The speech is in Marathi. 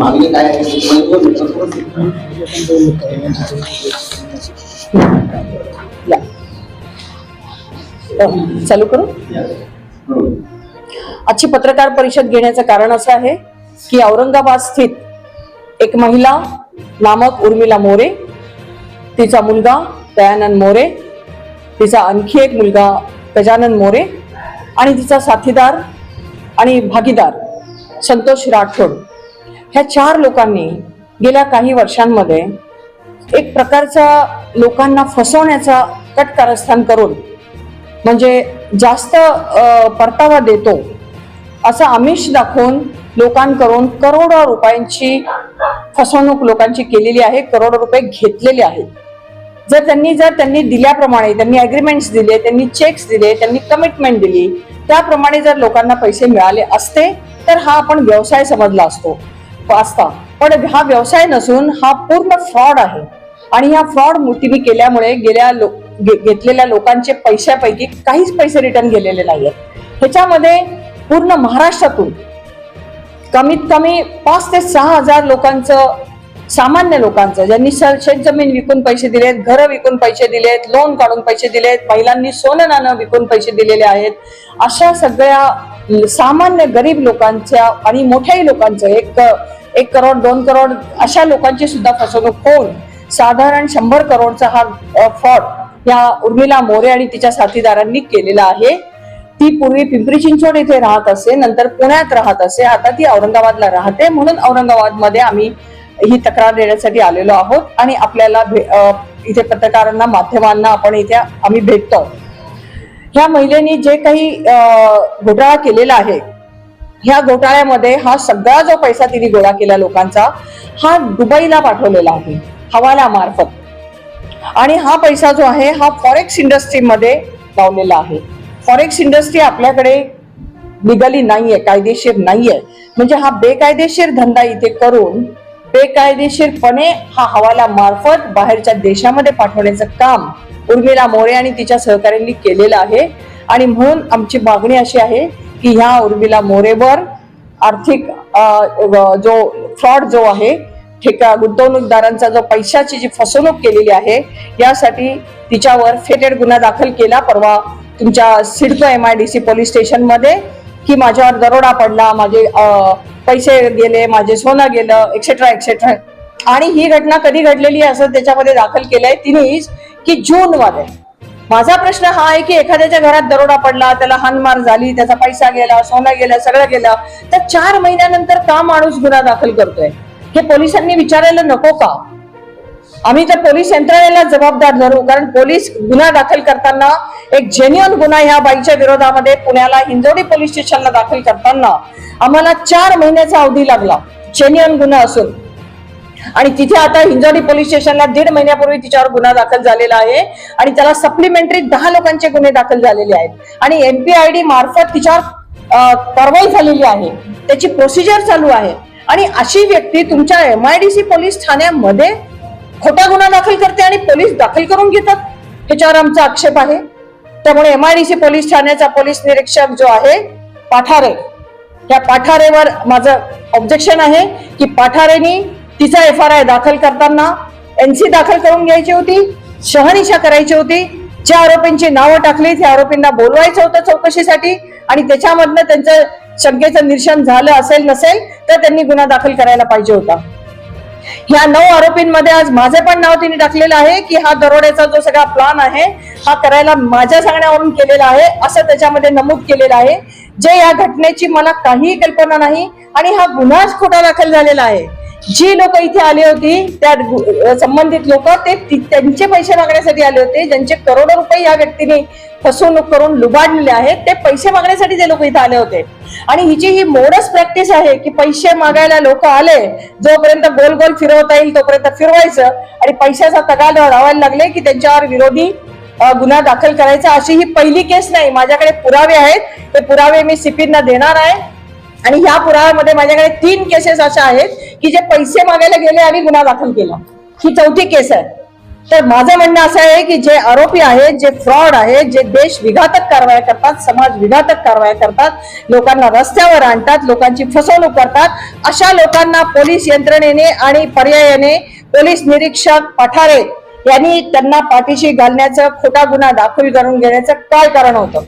मागणी काय आहे? चालू करू? बरोबर. आजची पत्रकार परिषद घेण्याचं कारण असं आहे की औरंगाबाद स्थित एक महिला नामक उर्मिला मोरे तिचा मुलगा दयानंद मोरे तिचा आणखी एक मुलगा गजानन मोरे आणि तिचा साथीदार आणि भागीदार संतोष राठोड ह्या चार लोकांनी गेल्या काही वर्षांमध्ये एक प्रकारचा लोकांना फसवण्याचा कट कारस्थान करून म्हणजे जास्त परतावा देतो असं आमिष दाखवून लोकांकडून करोडो रुपयांची फसवणूक लोकांची केलेली आहे करोडो रुपये घेतलेले आहेत. जर त्यांनी जर त्यांनी दिल्याप्रमाणे त्यांनी अग्रीमेंट्स दिले त्यांनी चेक्स दिले त्यांनी कमिटमेंट दिली त्याप्रमाणे जर लोकांना पैसे मिळाले असते तर हा आपण व्यवसाय समजला असतो. वाचता. पण हा व्यवसाय नसून हा पूर्ण फ्रॉड आहे. आणि ह्या फ्रॉड तिने केल्यामुळे गेल्या लो घेतलेल्या लोकांचे पैशापैकी काहीच पैसे रिटर्न गेलेले नाही आहेत ह्याच्यामध्ये पूर्ण महाराष्ट्रातून कमीत कमी पाच ते सहा हजार लोकांचं सामान्य लोकांचं ज्यांनी सर शेतजमीन विकून पैसे दिलेत घरं विकून पैसे दिलेत लोन काढून पैसे दिलेत महिलांनी सोनं नाणं विकून पैसे दिलेले आहेत. अशा सगळ्या सामान्य गरीब लोकांच्या आणि मोठ्याही लोकांचं एक एक करोड दोन करोड अशा लोकांची सुद्धा फसवणूक होऊन साधारण शंभर करोडचा हा फॉर्ड या उर्मिला मोरे आणि तिच्या साथीदारांनी केलेला आहे. ती पूर्वी पिंपरी चिंचवड इथे राहत असे नंतर पुण्यात राहत असे आता ती औरंगाबादला राहते. म्हणून औरंगाबादमध्ये आम्ही ही तक्रार देण्यासाठी आलेलो आहोत आणि आपल्याला इथे पत्रकारांना माध्यमांना आपण इथे आम्ही भेटतो. ह्या महिलेनी जे काही घोटाळा केलेला आहे ह्या घोटाळ्यामध्ये हा सगळा जो पैसा तिने गोळा केला लोकांचा हा दुबईला पाठवलेला आहे हवाल्यामार्फत आणि हा पैसा जो आहे हा फॉरेक्स इंडस्ट्रीमध्ये लावलेला आहे. फॉरेक्स इंडस्ट्री आपल्याकडे लिगली नाहीये कायदेशीर नाहीये. म्हणजे हा बेकायदेशीर धंदा इथे करून बेकायदेशीरपणे हा हवाला मार्फत बाहेरच्या देशामध्ये पाठवण्याचं काम उर्मिला मोरे आणि तिच्या सहकाऱ्यांनी केलेलं आहे. आणि म्हणून आमची मागणी अशी आहे की ह्या उर्मिला मोरेवर आर्थिक जो फ्रॉड जो आहे ठेका गुंतवणूकदारांचा जो पैशाची जी फसवणूक केलेली आहे यासाठी तिच्यावर फेटेड गुन्हा दाखल केला. परवा तुमच्या CIDCO M I D C police स्टेशनमध्ये की माझ्यावर दरोडा पडला माझे पैसे गेले माझे सोनं गेलं एक्सेट्रा एक्सेट्रा आणि ही घटना कधी घडलेली आहे असं त्याच्यामध्ये दाखल केलंय तिनेच की जून मध्ये माझा प्रश्न हा आहे की एखाद्याच्या घरात दरोडा पडला त्याला हानमार झाली त्याचा पैसा गेला सोनं गेलं सगळं गेलं तर चार महिन्यानंतर का माणूस गुन्हा दाखल करतोय? हे पोलिसांनी विचारायला नको का? आम्ही तर पोलीस यंत्रणेला जबाबदार धरू कारण पोलीस गुन्हा दाखल करताना एक जेन्युअन गुन्हा ह्या बाईच्या विरोधामध्ये पुण्याला हिंजोडी पोलीस स्टेशनला दाखल करताना आम्हाला चार महिन्याचा अवधी लागला जेन्युअन गुन्हा असून. आणि तिथे आता हिंजोडी पोलीस स्टेशनला दीड महिन्यापूर्वी तिच्यावर गुन्हा दाखल झालेला आहे आणि त्याला सप्लिमेंटरी दहा लोकांचे गुन्हे दाखल झालेले आहेत. आणि एमपीआयडी मार्फत तिच्यावर कारवाई झालेली आहे. त्याची प्रोसिजर चालू आहे. आणि अशी व्यक्ती तुमच्या एमआयडीसी पोलीस ठाण्यामध्ये खोटा गुन्हा दाखल करते आणि पोलीस दाखल करून घेतात. ह्याच्यावर आमचा आक्षेप आहे. त्यामुळे एमआयडीसी पोलीस ठाण्याचा पोलीस निरीक्षक जो आहे पाठारे. या पाठारेवर माझं ऑब्जेक्शन आहे की पाठारेनी तिचा एफ आर आय दाखल करताना एनसी दाखल करून घ्यायची होती शहनिशा करायची होती. ज्या आरोपींची नावं टाकली त्या आरोपींना बोलवायचं होतं चौकशीसाठी आणि त्याच्यामधनं त्यांचं शंकेचं निरसन झालं असेल नसेल तर त्यांनी गुन्हा दाखल करायला पाहिजे होता. ह्या नऊ आरोपींमध्ये आज माझे पण नाव तिने टाकलेलं आहे की हा दरोड्याचा जो सगळा प्लान आहे हा करायला माझ्या सांगण्यावरून केलेला आहे असं त्याच्यामध्ये नमूद केलेलं आहे. जे या घटनेची मला काहीही कल्पना नाही आणि हा गुन्हाच खोटा दाखल झालेला आहे. जी लोक इथे आली होती त्या संबंधित लोक ते त्यांचे पैसे मागण्यासाठी आले होते. ज्यांचे करोडो रुपये या व्यक्तीने फसवणूक करून लुबाडलेले आहेत ते पैसे मागण्यासाठी जे लोक इथे आले होते. आणि हिची ही मोडस प्रॅक्टिस आहे की पैसे मागायला लोक आले जोपर्यंत गोल गोल फिरवता येईल तोपर्यंत फिरवायचं. आणि पैशाचा तगाल राहायला लागले की त्यांच्यावर विरोधी गुन्हा दाखल करायचा. अशी ही पहिली केस नाही. माझ्याकडे पुरावे आहेत. ते पुरावे मी सिपींना देणार आहे. आणि ह्या पुराव्यामध्ये माझ्याकडे तीन केसेस अशा आहेत की जे पैसे मागायला गेले आणि गुन्हा दाखल केला. ही चौथी केस आहे. तर माझं म्हणणं असं आहे की जे आरोपी आहेत जे फ्रॉड आहेत जे देश विघातक कारवाया करतात समाज विघातक कारवाया करतात लोकांना रस्त्यावर आणतात लोकांची फसवणूक करतात अशा लोकांना पोलीस यंत्रणेने आणि पर्यायाने पोलीस निरीक्षक पठारे यांनी त्यांना पाठीशी घालण्याचं खोटा गुन्हा दाखल करून घेण्याचं काय कारण होतं?